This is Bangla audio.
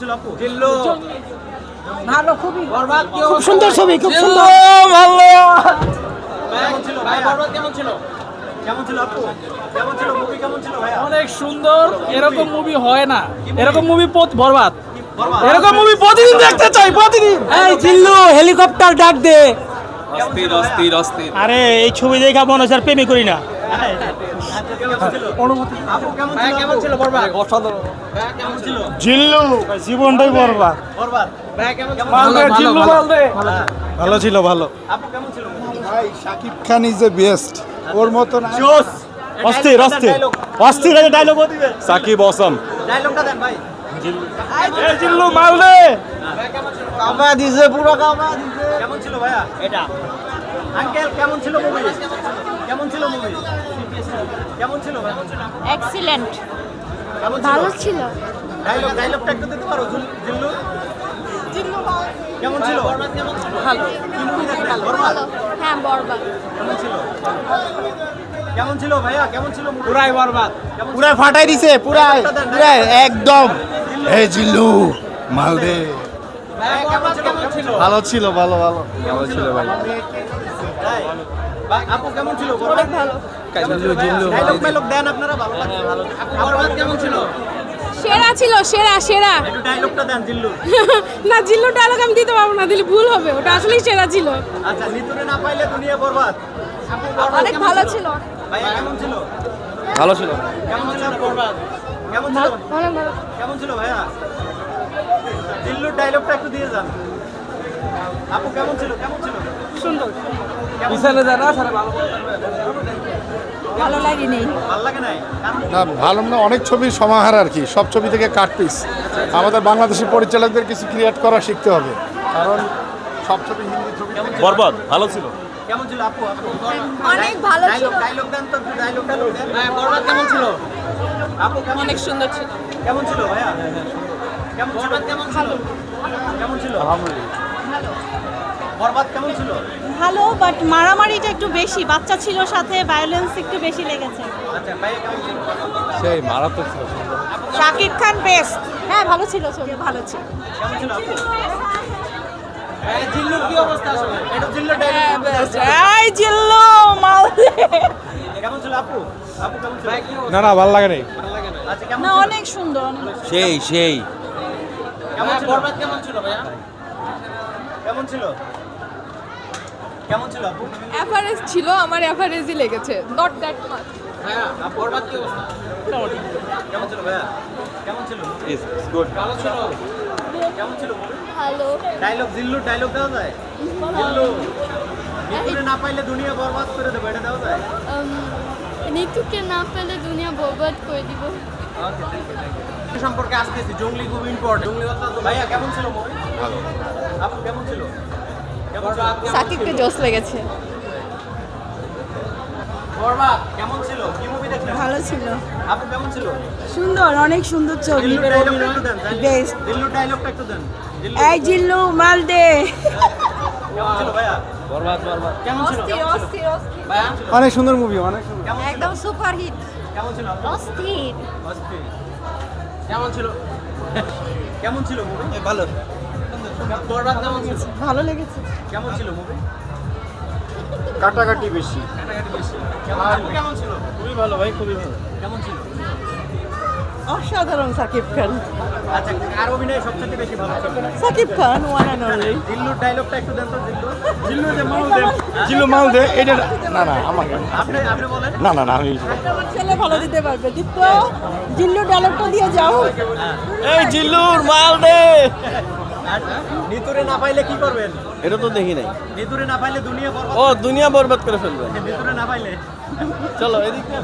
ছিল আপু? জিল্লু। ভালো খুবই। খুব সুন্দর ছবি খুব সুন্দর। ভালো। কেমন ছিল ভাই বরবাদ কেমন ছিল? কেমন ছিল আপু? কেমন ছিল মুভি কেমন ছিল ভাইয়া? অনেক সুন্দর এরকম মুভি হয় না। এরকম মুভি বরবাদ। বরবাদ? এরকম মুভি প্রতিদিন দেখতে চাই প্রতিদিন। এই জিল্লু হেলিকপ্টার ডাক দে। অস্থির অস্থির অস্থির। আরে এই ছবি দেখা মনে হচ্ছে আর প্রেমে করি না। কেমন ছিল অনুমতি আপু কেমন ছিল কেমন ছিল বরবাদ। অসাধারণ ভাইয়া কেমন ছিল জিল্লু জীবনটাই বরবাদ। ভালো ছিল ভালো। আপু কেমন ছিল ভাই Shakib Khan is the best ওর মতো না জোস অস্থির অস্থির। অস্থির ডায়লগ সাকিব অসম ডায়লগটা দেন ভাই। এই জিল্লু মালদে। কামা দিছে পুরো কামা দিছে। কেমন ছিল ভাইয়া? এটা। আঙ্কেল কেমন ছিল মুভি কেমন ছিল মুভি কেমন ছিল? ভাই এক্সিলেন্ট কেমন ভালো ছিল। ডায়লগ ডায়লগটা একটু দিতে পারো জিল- জিল্লু? কেমন ছিল? ভালো। ভালো। হ্যাঁ বরবাদ। কেমন ছিল? কেমন ছিল ভাইয়া? কেমন ছিল? পুরাই বরবাদ। পুরাই ফাটাই দিছে পুরাই পুরাই একদম। হে জিল্লু ভালো ছিল? ভালো ভালো ভালো। ছিল ভাই? ভাই আপু কেমন ছিল? অনেক ভালো। ডায়লগ মেলগ দেন আপনারা ভালো লাগছে। আপু কেমন ছিল? সেরা ছিল সেরা সেরা। একটু ডায়লগটা দেন জিল্লু না জিল্লু ডায়লগ আমি দিতে পারব না দিলে ভুল হবে। ওটা আসলেই সেরা ছিল। আচ্ছা নিতুরে না পাইলে দুনিয়া বরবাদ। অনেক ভালো ছিল? কেমন ছিল? ভালো ছিল। কেমন ছিল বরবাদ কেমন ছিল? অনেক ভালো। কেমন ছিল ভাইয়া? জিল্লুর ডায়লগটা একটু দিয়ে যান। আপু কেমন ছিল? কেমন ছিল? সুন্দর। কেমন? যারা সারা ভালো ভালো লাগেনি। ভালো লাগে নাই? না ভালো না অনেক ছবির সমাহার আর কি। সব ছবি থেকে কাট পিস আমাদের বাংলাদেশি পরিচালকদের কিছু ক্রিয়েট করা শিখতে হবে। কারণ সব ছবি হিন্দি ছবি বরবাদ ভালো ছিল। কেমন ছিল আপু? আপু অনেক ভালো ছিল। ডায়লগ দেন তো ডায়লগ ডায়লগ দেন। হ্যাঁ বরবাদ কেমন ছিল? আপু কেমন অনেক সুন্দর ছিল। কেমন ছিল ভাইয়া? কেমন ছিল? কেমন ছিল? কেমন ছিল? বরবাদ কেমন ছিল? ভালো বাট মারামারিটা একটু বেশি। বাচ্চা ছিল সাথে ভায়োলেন্স একটু বেশি লেগেছে। আচ্ছা ভাইয়া কেমন ছিল? সেই মারাত্মক ছিল। শাকিব খান বেস্ট হ্যাঁ ভালো ছিল ছবি ভালো ছিল। কেমন ছিল আপু? জিল্লুর কি অবস্থা আসলে? এটা জিল্লুর ডায়লগ এই জিল্লু মালদে কেমন ছিল আপু? আপু কেমন ছিল? না না ভালো লাগে নাই। কেমন না ছিল? অনেক সুন্দর। সেই সেই। কেমন ছিল? বরবাদ কেমন ছিল ভাইয়া? কেমন ছিল? কেমন ছিল আপু? অ্যাভারেজ ছিল আমার অ্যাভারেজই লেগেছে নট দ্যাট মাচ ভাইয়া বরবাদ কি অবস্থা? কেমন ছিল ভাইয়া? কেমন ছিল? গুড ভালো ছিল? কেমন ছিল ভালো। ডায়লগ জিল্লু ডায়লগ দেওয়া যায়? জিল্লু নিতুরে না পাইলে দুনিয়া বরবাদ করে দেবো এটা দেওয়া যায়? নিতুকে না পেলে দুনিয়া বরবাদ করে দিব। সম্পর্কে আসতেছি জঙ্গলি খুব ইম্পর্টেন্ট জঙ্গলি ভাইয়া কেমন ছিল মুভি ভালো। আপু কেমন ছিল? কেমন ছিল? আপু? সাকিবকে জোস লেগেছে। কেমন ছিল? কি মুভি দেখলেন? ভালো ছিল। আপু কেমন ছিল? সুন্দর অনেক সুন্দর ছবি। দিল্লু ডায়লগটা একটু দেন দিল্লু ডায়লগটা একটু দেন। এই জিল্লু মালদে। কেমন ছিল ভাইয়া? বরবাদ বরবাদ। কেমন ছিল? অস্থির অস্থির অস্থির। ভাইয়া? অনেক সুন্দর মুভি অনেক সুন্দর। একদম সুপার হিট কেমন ছিল অস্থির। অস্থির। কেমন ছিল? কেমন ছিল মুভি ভালো। বরবাদ কেমন ছিল? ভালো লেগেছে। কেমন ছিল মুভি কাটাকাটি বেশি। কাটাকাটি বেশি। কেমন কেমন ছিল? খুবই ভালো ভাই খুবই ভালো। কেমন ছিল? অসাধারণ সাকিব খান। আচ্ছা আর অভিনয় সবচেয়ে বেশি ভালো Shakib Khan one and only Dillur ডায়লগটা একটু দেন তো দিল্লু জিল্লু যে মালদে জিল্লু মালদে এটা না না আমাকে আপনি আপনি বলেন। না না না আমি আমার ছেলে ভালো দিতে পারবে। দিত্য জিল্লু ডায়লগটা দিয়ে যাও। এই জিল্লুর মালদে! আর নিতুরে না পাইলে কি করবেন? এটা তো দেখি নাই। নিতুরে না পাইলে দুনিয়া বরবাদ ও দুনিয়া বরবাদ করে ফেলবে। নিতুরে না পাইলে। চলো এদিকে